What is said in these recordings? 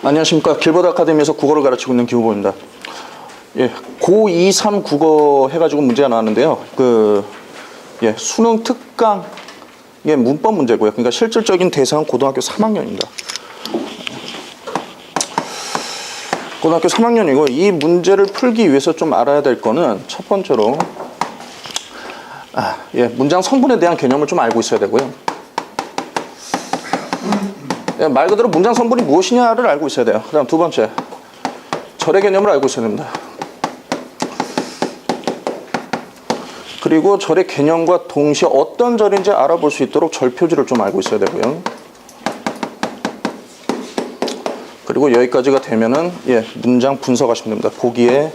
안녕하십니까. 길버드 아카데미에서 국어를 가르치고 있는 김후보입니다. 예, 고2, 3 국어 해가지고 문제가 나왔는데요. 그, 예, 수능 특강, 예, 문법 문제고요. 그러니까 실질적인 대상은 고등학교 3학년입니다. 고등학교 3학년이고, 이 문제를 풀기 위해서 좀 알아야 될 거는 첫 번째로, 아, 예, 문장 성분에 대한 개념을 좀 알고 있어야 되고요. 예, 말 그대로 문장 성분이 무엇이냐를 알고 있어야 돼요. 그다음 두 번째 절의 개념을 알고 있어야 됩니다. 그리고 절의 개념과 동시에 어떤 절인지 알아볼 수 있도록 절 표지를 좀 알고 있어야 되고요. 그리고 여기까지가 되면은 예, 문장 분석하시면 됩니다. 보기에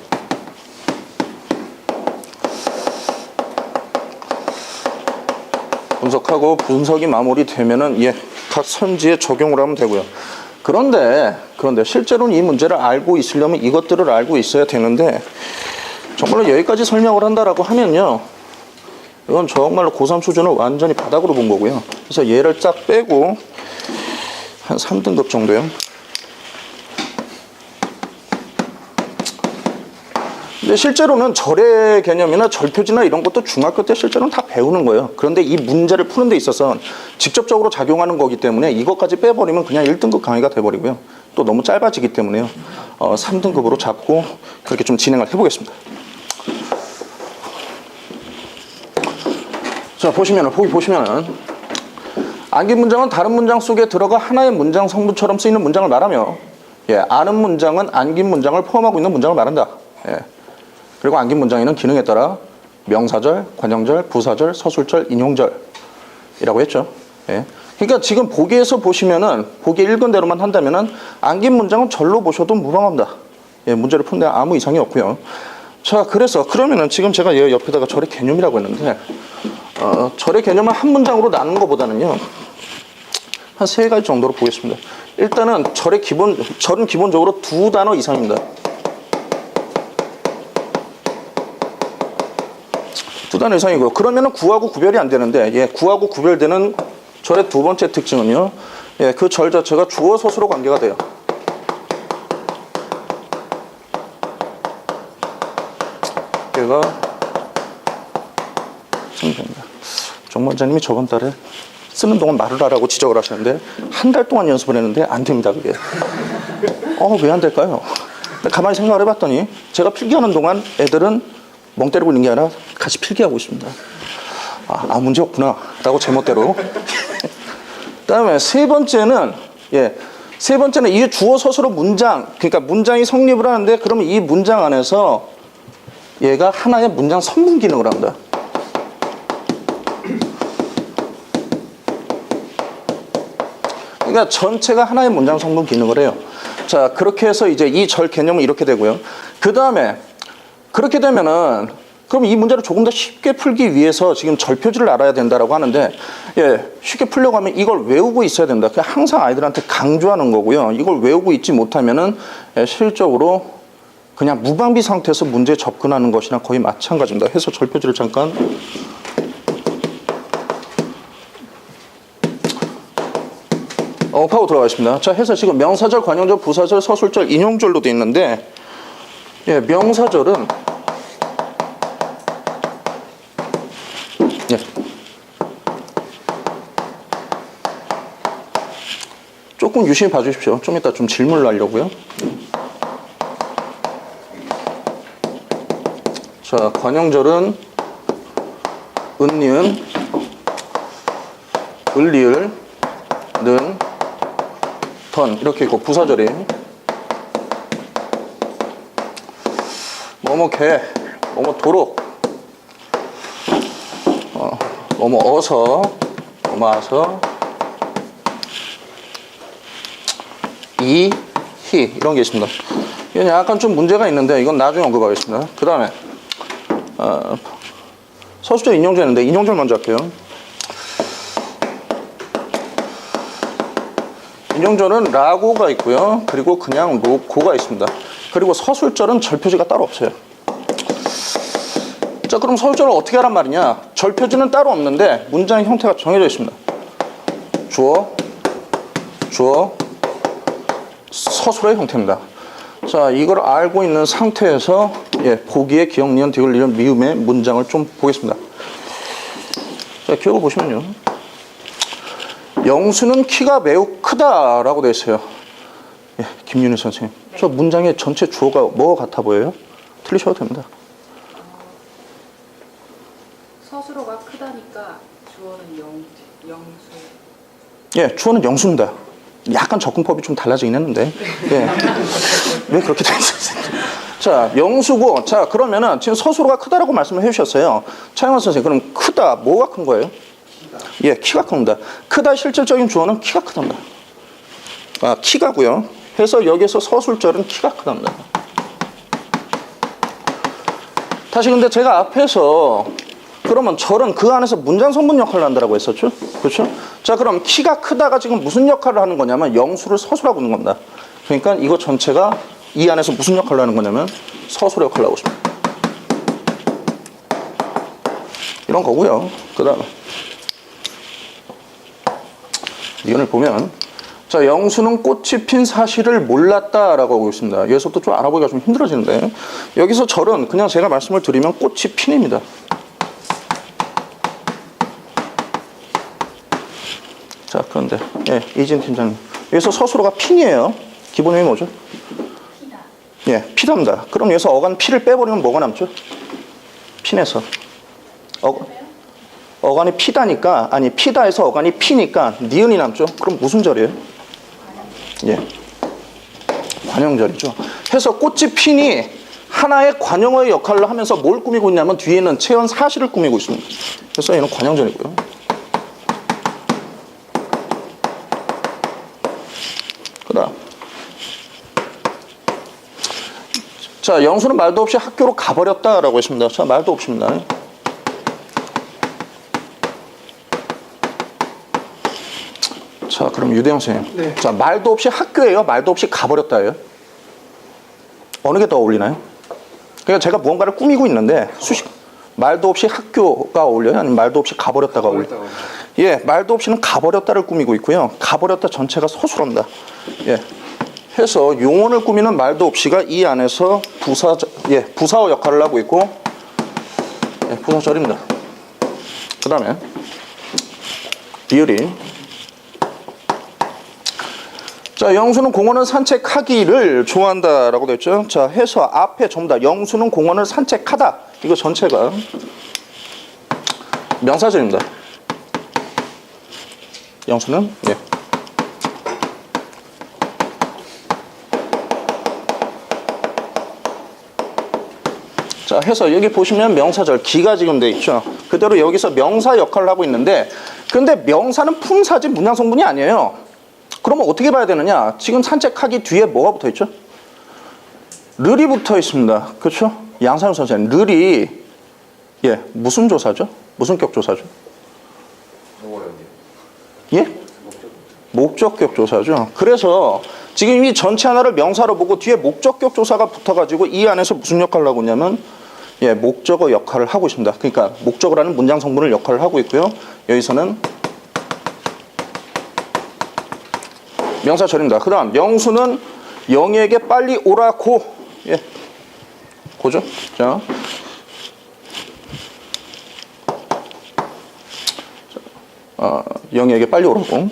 분석하고 분석이 마무리되면은 예, 각 선지에 적용을 하면 되고요. 그런데 그런데 실제로는 이 문제를 알고 있으려면 이것들을 알고 있어야 되는데 정말로 여기까지 설명을 한다라고 하면요. 이건 정말로 고3 수준을 완전히 바닥으로 본 거고요. 그래서 얘를 쫙 빼고 한 3등급 정도요. 근데 실제로는 절의 개념이나 절표지나 이런 것도 중학교 때 실제로는 다 배우는 거예요. 그런데 이 문제를 푸는 데 있어서 직접적으로 작용하는 거기 때문에 이것까지 빼버리면 그냥 1등급 강의가 돼버리고요. 또 너무 짧아지기 때문에요. 어, 3등급으로 잡고 그렇게 좀 진행을 해보겠습니다. 자, 보시면은, 보기 보시면은, 암기 문장은 다른 문장 속에 들어가 하나의 문장 성분처럼 쓰이는 문장을 말하며, 예, 아는 문장은 안긴 문장을 포함하고 있는 문장을 말한다. 예. 그리고 안긴 문장에는 기능에 따라 명사절, 관형절, 부사절, 서술절, 인용절이라고 했죠. 예. 그러니까 지금 보기에서 보시면은 보기 읽은 대로만 한다면은 안긴 문장은 절로 보셔도 무방합니다. 예, 문제를 푸는데 아무 이상이 없고요. 자, 그래서 그러면은 지금 제가 얘 옆에다가 절의 개념이라고 했는데 어, 절의 개념을 한 문장으로 나누는 것보다는요. 한 세 가지 정도로 보겠습니다. 일단은 절의 기본 절은 기본적으로 두 단어 이상입니다. 두 단어 이상이고요. 그러면은 구하고 구별이 안 되는데, 예, 구하고 구별되는 절의 두 번째 특징은요, 예, 그 절 자체가 주어 서술로 관계가 돼요. 얘가 잠시만요. 정 원장님이 저번 달에 쓰는 동안 말을 하라고 지적을 하셨는데 한 달 동안 연습을 했는데 안 됩니다 그게. 어 왜 안 될까요? 가만히 생각을 해봤더니 제가 필기하는 동안 애들은 멍 때리고 있는 게 아니라 같이 필기하고 있습니다. 아, 아 문제 없구나 라고 제멋대로. 그다음에 세 번째는 예. 세 번째는 이 주어 서술어 문장 그러니까 문장이 성립을 하는데 그러면 이 문장 안에서 얘가 하나의 문장 성분 기능을 합니다. 그러니까 전체가 하나의 문장 성분 기능을 해요. 자, 그렇게 해서 이제 이 절 개념은 이렇게 되고요. 그 다음에 그렇게 되면은 그럼 이 문제를 조금 더 쉽게 풀기 위해서 지금 절 표지를 알아야 된다라고 하는데 예, 쉽게 풀려고 하면 이걸 외우고 있어야 된다. 그냥 항상 아이들한테 강조하는 거고요. 이걸 외우고 있지 못하면은 예, 실적으로 그냥 무방비 상태에서 문제에 접근하는 것이랑 거의 마찬가지입니다. 해서 절 표지를 잠깐 어, 파고 들어가겠습니다. 자, 해서 지금 명사절, 관용절, 부사절, 서술절, 인용절로 돼 있는데, 예, 명사절은, 조금 유심히 봐주십시오. 좀 이따 좀 질문을 하려고요. 자, 관용절은 은니은, 을리을, 는, 턴 이렇게 있고 부사절이 뭐뭐 개 뭐뭐 도록 어, 뭐뭐 어서 뭐뭐 아서 이, 히 이런 게 있습니다. 이건 약간 좀 문제가 있는데 이건 나중에 언급하겠습니다. 그 다음에 어, 서술절 인용절 있는데 인용절 먼저 할게요. 인용절은 라고가 있고요. 그리고 그냥 로고가 있습니다. 그리고 서술절은 절표지가 따로 없어요. 자, 그럼 서술절을 어떻게 하란 말이냐? 절표지는 따로 없는데 문장의 형태가 정해져 있습니다. 주어, 주어, 서술의 형태입니다. 자, 이걸 알고 있는 상태에서 예, 보기에 기억, 니은, 디귿, 리은, 미음의 문장을 좀 보겠습니다. 자, 기억을 보시면요. 영수는 키가 매우 크다라고 되어 있어요. 예, 김윤희 선생님. 저 문장의 전체 주어가 뭐 같아 보여요? 틀리셔도 됩니다. 서술어가 크다니까 주어는 영, 영수. 예, 주어는 영수입니다. 약간 접근법이 좀 달라지긴 했는데. 예. 왜 그렇게 돼 있었어요? 자, 영수고, 자, 그러면은 지금 서술어가 크다라고 말씀을 해주셨어요. 차영원 선생님, 그럼 크다, 뭐가 큰 거예요? 예, 키가 큽니다. 크다 실질적인 주어는 키가 크답니다. 아, 키가고요. 해서 여기서 서술절은 키가 크답니다. 다시 근데 제가 앞에서 그러면 절은 그 안에서 문장 성분 역할을 한다고 했었죠? 그렇죠? 자, 그럼 키가 크다가 지금 무슨 역할을 하는 거냐면 영수를 서술하고 있는 겁니다. 그러니까 이거 전체가 이 안에서 무슨 역할을 하는 거냐면 서술의 역할을 하고 있습니다. 이런 거고요. 그 다음에 이건을 보면 자 영수는 꽃이 핀 사실을 몰랐다라고 하고 있습니다. 여기서부터 좀 알아보기가 좀 힘들어지는데 여기서 절은 그냥 제가 말씀을 드리면 꽃이 핀입니다. 자 그런데 예 이진 팀장님 여기서 서술어가 핀이에요. 기본 의미 뭐죠? 피다. 예 피답니다. 그럼 여기서 어간 피를 빼버리면 뭐가 남죠? 핀에서 어, 어간이 피다니까 아니 피다에서 어간이 피니까 니은이 남죠. 그럼 무슨 절이에요? 예. 관용절이죠. 해서 꽃이 피니 하나의 관용어의 역할을 하면서 뭘 꾸미고 있냐면 뒤에는 체현 사실을 꾸미고 있습니다. 그래서 얘는 관용절이고요. 그다음. 자, 영수는 말도 없이 학교로 가버렸다라고 했습니다. 자, 말도 없습니다. 자, 그럼 유대영 선생님. 네. 자, 말도 없이 학교예요? 말도 없이 가버렸다예요? 어느 게 더 어울리나요? 그러니까 제가 무언가를 꾸미고 있는데 수식 말도 없이 학교가 어울려요? 아니면 말도 없이 가버렸다가 어울려요? 예, 말도 없이는 가버렸다를 꾸미고 있고요. 가버렸다 전체가 서술합니다. 예. 해서 용언을 꾸미는 말도 없이가 이 안에서 부사, 예, 부사어 역할을 하고 있고, 예, 부사절입니다. 그 다음에, 비율이. 자, 영수는 공원을 산책하기를 좋아한다라고 됐죠. 자, 해서 앞에 전부 다 영수는 공원을 산책하다. 이거 전체가 명사절입니다. 영수는 예. 자 해서 여기 보시면 명사절 기가 지금 돼 있죠. 그대로 여기서 명사 역할을 하고 있는데 근데 명사는 품사지 문장 성분이 아니에요. 그러면 어떻게 봐야 되느냐? 지금 산책하기 뒤에 뭐가 붙어 있죠? 르이 붙어 있습니다. 그렇죠? 양상윤 선생님, 르이 예 무슨 조사죠? 무슨 격 조사죠? 예? 목적격 조사죠. 그래서 지금 이 전체 하나를 명사로 보고 뒤에 목적격 조사가 붙어가지고 이 안에서 무슨 역할을 하고 있냐면 예, 목적어 역할을 하고 있습니다. 그러니까 목적어라는 문장 성분을 역할을 하고 있고요. 여기서는 명사 절입니다. 그 다음 명수는 영희에게 빨리 오라고 예, 고죠. 자, 어, 영희에게 빨리 오라고.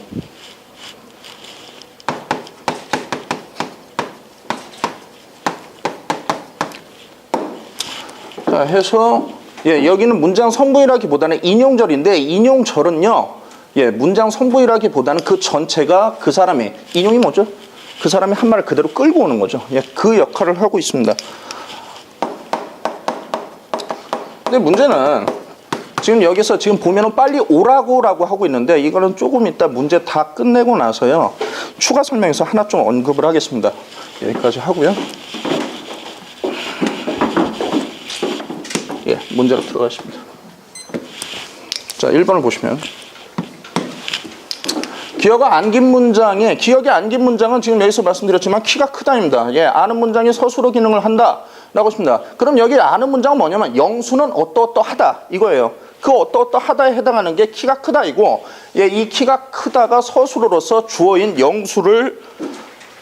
자, 해서 예, 여기는 문장 성분이라기보다는 인용절인데 인용절은요. 예, 문장 성분이라기보다는 그 전체가 그 사람의 인용이 뭐죠? 그 사람이 한 말을 그대로 끌고 오는 거죠. 예, 그 역할을 하고 있습니다. 근데 문제는 지금 여기서 지금 보면은 빨리 오라고라고 하고 있는데 이거는 조금 이따 문제 다 끝내고 나서요. 추가 설명에서 하나 좀 언급을 하겠습니다. 여기까지 하고요. 예, 문제로 들어가십니다. 자, 1번을 보시면 기어가 안긴 문장에 기억이 안긴 문장은 지금 여기서 말씀드렸지만 키가 크다입니다. 예, 아는 문장이 서술어 기능을 한다라고 했습니다. 그럼 여기 아는 문장은 뭐냐면 영수는 어떠어떠하다 이거예요. 그 어떠어떠하다에 해당하는 게 키가 크다이고 예, 이 키가 크다가 서술어로서 주어인 영수를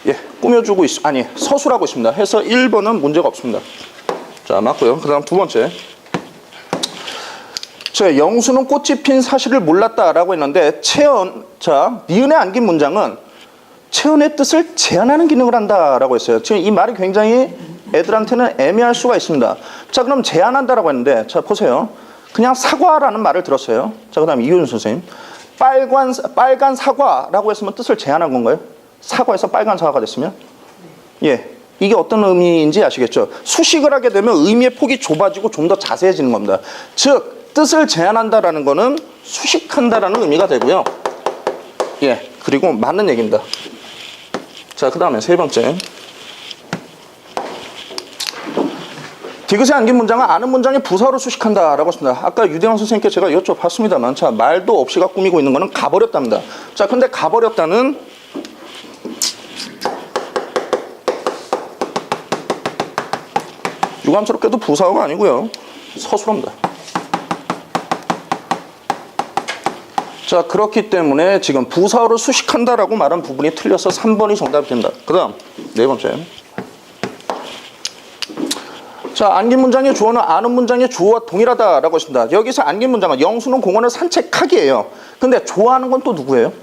예, 꾸며주고 있, 아니, 서술하고 있습니다. 해서 1번은 문제가 없습니다. 자, 맞고요. 그 다음 두 번째. 자, 영수는 꽃이 핀 사실을 몰랐다라고 했는데, 채연, 자, 니은에 안긴 문장은 채연의 뜻을 제한하는 기능을 한다라고 했어요. 지금 이 말이 굉장히 애들한테는 애매할 수가 있습니다. 자, 그럼 제한한다라고 했는데, 자, 보세요. 그냥 사과라는 말을 들었어요. 자, 그 다음 이효준 선생님. 빨간, 빨간 사과라고 했으면 뜻을 제한한 건가요? 사과에서 빨간 사과가 됐으면? 예. 이게 어떤 의미인지 아시겠죠? 수식을 하게 되면 의미의 폭이 좁아지고 좀 더 자세해지는 겁니다. 즉, 뜻을 제한한다라는 거는 수식한다라는 의미가 되고요. 예. 그리고 맞는 얘기입니다. 자, 그 다음에 세 번째. 디귿에 안긴 문장은 아는 문장의 부사로 수식한다라고 했습니다. 아까 유대왕 선생님께 제가 여쭤봤습니다만, 자, 말도 없이가 꾸미고 있는 거는 가버렸답니다. 자, 근데 가버렸다는 유감스럽게도 부사어가 아니고요. 서술어입니다. 자, 그렇기 때문에 지금 부사어로 수식한다라고 말한 부분이 틀려서 3번이 정답이 된다. 그 다음, 네 번째. 자, 안긴 문장의 주어는 아는 문장의 주어와 동일하다라고 했습니다. 여기서 안긴 문장은 영수는 공원을 산책하기예요. 근데 좋아하는 건 또 누구예요?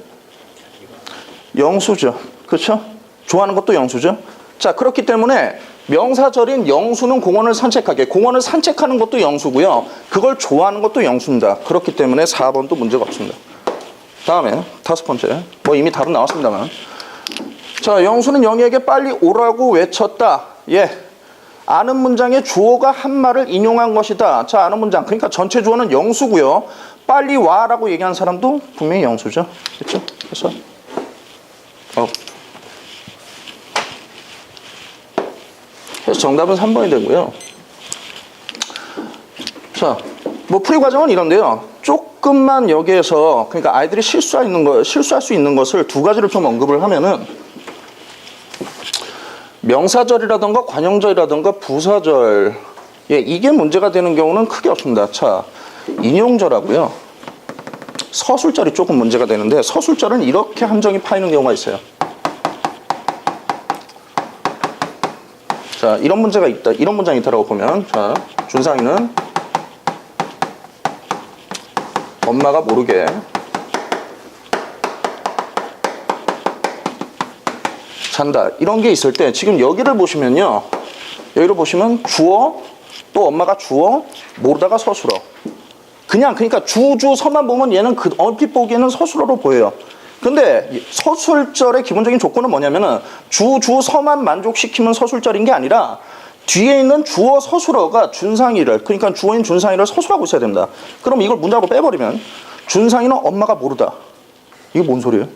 영수죠. 그렇죠? 좋아하는 것도 영수죠. 자, 그렇기 때문에 명사절인 영수는 공원을 산책하게. 공원을 산책하는 것도 영수고요. 그걸 좋아하는 것도 영수입니다. 그렇기 때문에 4번도 문제가 없습니다. 다음에 다섯 번째. 뭐 이미 답은 나왔습니다만. 자, 영수는 영희에게 빨리 오라고 외쳤다. 예. 아는 문장의 주어가 한 말을 인용한 것이다. 자, 아는 문장. 그러니까 전체 주어는 영수고요. 빨리 와라고 얘기한 사람도 분명히 영수죠. 그렇죠? 그래서 어. 그래서 정답은 3번이 되고요. 자, 뭐 풀이 과정은 이런데요. 조금만 여기에서 그러니까 아이들이 실수할 있는 거 실수할 수 있는 것을 두 가지를 좀 언급을 하면은 명사절이라던가 관형절이라던가 부사절 예, 이게 문제가 되는 경우는 크게 없습니다. 자, 인용절하고요. 서술절이 조금 문제가 되는데 서술절은 이렇게 함정이 파이는 경우가 있어요. 자, 이런 문제가 있다. 이런 문장이 있다라고 보면 자, 준상이는 엄마가 모르게 잔다. 이런 게 있을 때 지금 여기를 보시면요. 여기를 보시면 주어 또 엄마가 주어 모르다가 서술어. 그냥 그러니까 주주 서만 보면 얘는 그 얼핏 보기에는 서술어로 보여요. 근데 이 서술절의 기본적인 조건은 뭐냐면은 주 주 서만 만족시키면 서술절인 게 아니라 뒤에 있는 주어 서술어가 준상이를 그러니까 주어인 준상이를 서술하고 있어야 됩니다. 그럼 이걸 문장으로 빼버리면 준상이는 엄마가 모르다. 이게 뭔 소리예요?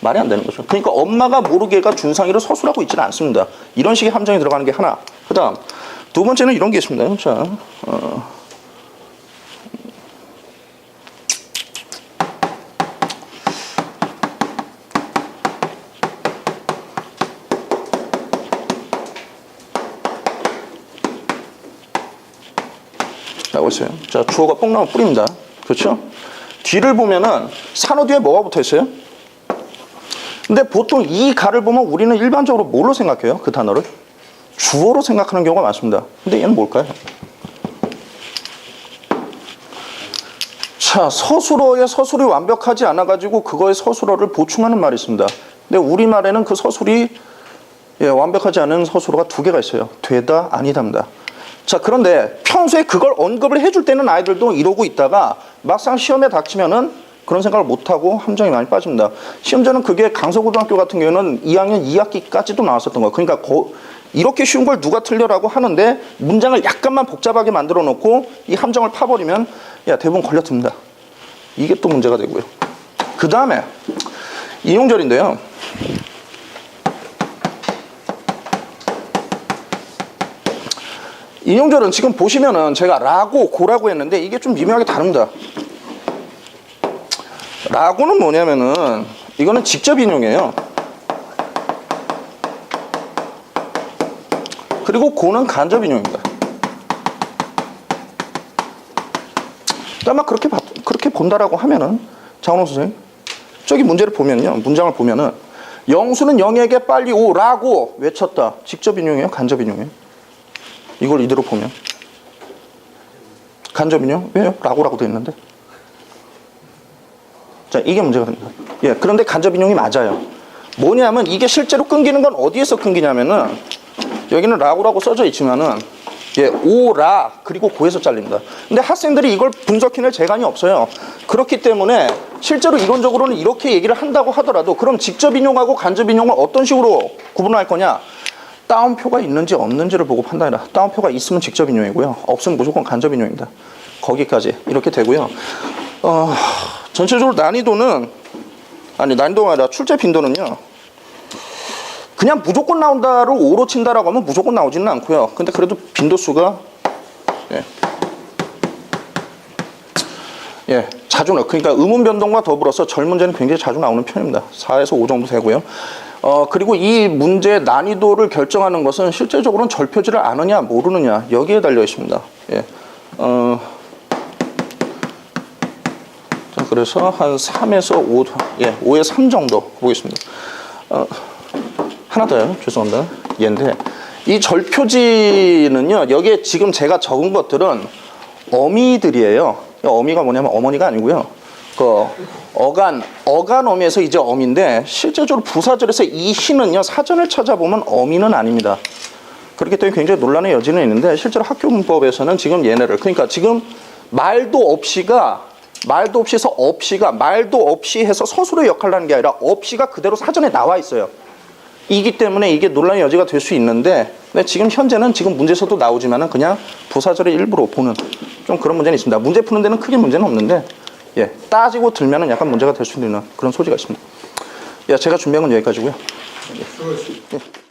말이 안 되는 거죠. 그러니까 엄마가 모르게가 준상이를 서술하고 있지는 않습니다. 이런 식의 함정이 들어가는 게 하나. 그 다음, 두 번째는 이런 게 있습니다. 자, 어. 있어요. 자, 주어가 뽕나무 뿌립니다. 그렇죠? 뒤를 보면은 산호 뒤에 뭐가 붙어 있어요? 근데 보통 이 가를 보면 우리는 일반적으로 뭘로 생각해요? 그 단어를? 주어로 생각하는 경우가 많습니다. 근데 얘는 뭘까요? 자, 서술어의 서술이 완벽하지 않아가지고 그거의 서술어를 보충하는 말이 있습니다. 근데 우리말에는 그 서술이 예, 완벽하지 않은 서술어가 두 개가 있어요. 되다, 아니다입니다. 자, 그런데 평소에 그걸 언급을 해줄 때는 아이들도 이러고 있다가 막상 시험에 닥치면은 그런 생각을 못하고 함정이 많이 빠집니다. 시험자는 그게 강서고등학교 같은 경우는 2학년 2학기까지도 나왔었던 거예요. 그러니까 거- 이렇게 쉬운 걸 누가 틀려라고 하는데 문장을 약간만 복잡하게 만들어 놓고 이 함정을 파버리면 야, 대부분 걸려듭니다. 이게 또 문제가 되고요. 그 다음에 인용절인데요. 인용절은 지금 보시면은 제가 라고 고라고 했는데 이게 좀 미묘하게 다릅니다. 라고는 뭐냐면은 이거는 직접 인용이에요. 그리고 고는 간접 인용입니다. 아마 그렇게 봤- 그렇게 본다라고 하면은 장원호 선생님 저기 문제를 보면요 문장을 보면은 영수는 0에게 빨리 오라고 외쳤다. 직접 인용이에요? 간접 인용이에요? 이걸 이대로 보면. 간접 인용? 왜요? 라고라고 돼 있는데. 자, 이게 문제가 됩니다. 예, 그런데 간접 인용이 맞아요. 뭐냐면 이게 실제로 끊기는 건 어디에서 끊기냐면은 여기는 라고라고 써져 있지만은 예, 오라 그리고 고에서 잘립니다. 근데 학생들이 이걸 분석해낼 재간이 없어요. 그렇기 때문에 실제로 이론적으로는 이렇게 얘기를 한다고 하더라도 그럼 직접 인용하고 간접 인용을 어떤 식으로 구분할 거냐? 따옴표가 있는지 없는지를 보고 판단해라. 따옴표가 있으면 직접 인용이고요. 없으면 무조건 간접 인용입니다. 거기까지 이렇게 되고요. 어, 전체적으로 난이도는 아니 난이도가 아니라 출제 빈도는요. 그냥 무조건 나온다를 5로 친다라고 하면 무조건 나오지는 않고요. 근데 그래도 빈도수가 예. 예, 자주 나. 그러니까 의문 변동과 더불어서 절 문제는 굉장히 자주 나오는 편입니다. 4에서 5 정도 되고요. 어, 그리고 이 문제 난이도를 결정하는 것은 실제적으로는 절 표지를 아느냐 모르느냐 여기에 달려 있습니다. 예. 어, 자, 그래서 한 3에서 5, 예, 5에 3 정도 보겠습니다. 어, 하나 더요. 죄송합니다. 얘인데 이 절표지는요. 여기에 지금 제가 적은 것들은 어미들이에요. 어미가 뭐냐면 어머니가 아니고요. 그 어간 어간 어미에서 이제 어미인데 실제적으로 부사절에서 이 희는요 사전을 찾아보면 어미는 아닙니다. 그렇기 때문에 굉장히 논란의 여지는 있는데 실제로 학교 문법에서는 지금 얘네를 그러니까 지금 말도 없이가 말도 없이서 없이가 말도 없이 해서 서술의 역할을 하는 게 아니라 없이가 그대로 사전에 나와 있어요. 이기 때문에 이게 논란의 여지가 될 수 있는데 근데 지금 현재는 지금 문제에서도 나오지만은 그냥 부사절의 일부로 보는 좀 그런 문제는 있습니다. 문제 푸는 데는 크게 문제는 없는데 예 따지고 들면은 약간 문제가 될 수 있는 그런 소지가 있습니다. 예 제가 준비한 건 여기까지고요. 예.